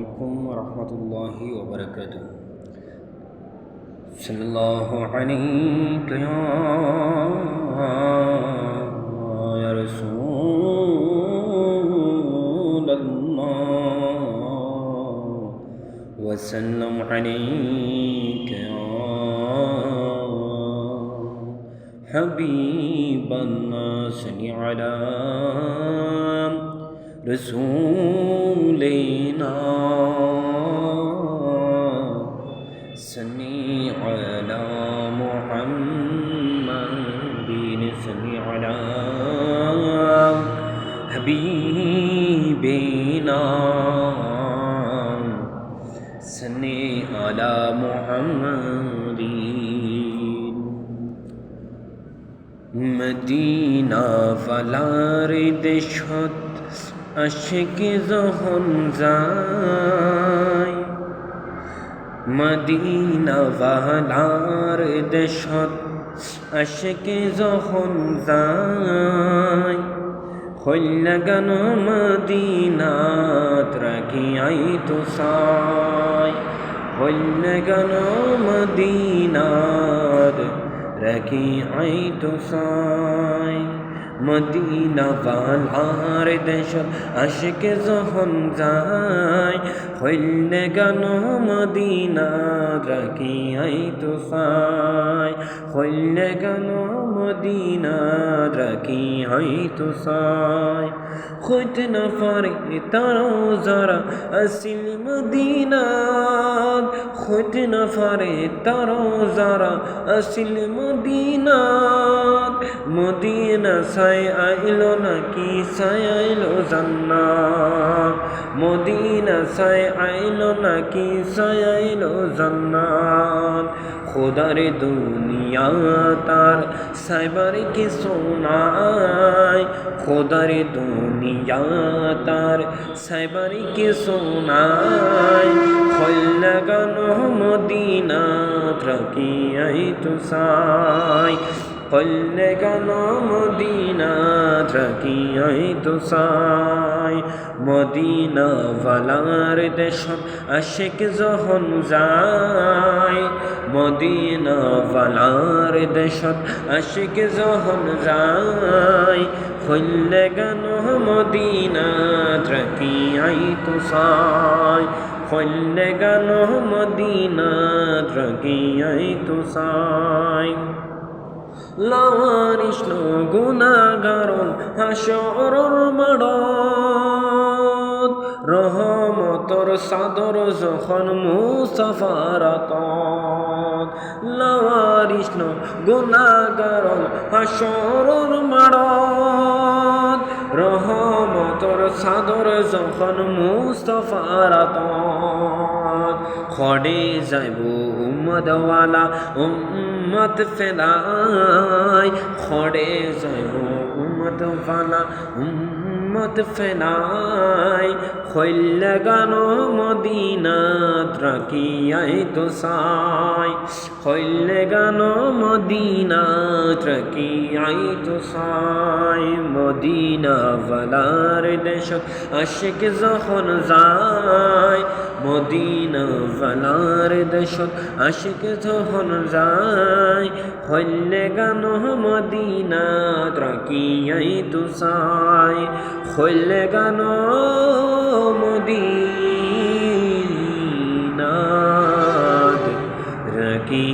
عليكم ورحمة الله وبركاته. صلى الله عليك يا رسول الله. وسلم عليك يا حبيب الناس على رسولنا سني على محمد سني على حبيبنا. سني على محمد. مدينة فلا رد شهد. আশিক যখন যায়, মদিনা ফালার দেশত আশিক যখন যায় হইলা গান মদিনাত রাখি আই তো সাই হইলা গান মদিনাত রাখি আই তো সাই মদিনা বালার দেশ আশিকে যখন যায়। হইলে গান মদিনা রাখি আই তো সাই হইলে গান মদিনা রাখি আই তো সাই খুঁজ না পারে তারও যারা আসিল মদিনা খুঁজ না পারে তারও যারা আসিল মদিনা মদিনা সাই আইলো নাকি সাই আইলো জান্নাত? মদিনা সাই আইলো নাকি সাই আইলো জান্নাত? খোদারে দুনিয়া তার সাইবারে কি সোনায় খোদারে দুনিয়া তার সাইবারে কি সোনায় খোল গানো মদিনা ত্রকি আই তু সাই খোল গানো মদিনা আই তু সাই মদিনা ভালার দেশ আশেক যখন যায় মদিনা ভালার দেশত আশিক যখন যায় খুললে গান মদিনা আই তো সাই খুললে গান মদিনা আই তো সাই লাওয়ারিষ্ণ গুণাগারণ হাসরর মাড়ত। রহমতর সাদর যখন মুসাফারাত লাওয়ারিষ্ণ গুণাগারণ হাসরর মাড়ত। রহমতর সাদর যখন মুস্তফারাত খড়ে যাইব উম্মদওয়ালা উম্মত ফেলাই খড়ে যাইব উম্মদওয়ালা উম্মত ফেলাই খৈল গানো মদিনা ত্রাকি আই তো সাই খৈল মদিনা ত্রাকি আই তো সাই মদিনা ভালার দেশত আশিক যখন যায় মদিনা ভালার দেশত আশিক যখন যায়, হইলে গান মদিনা ত্রাকি আই তু সাই হইলে গান মদিনা রাকি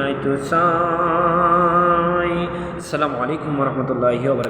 আই তু সাই আসসালামু আলাইকুম রহমতুল্লাহি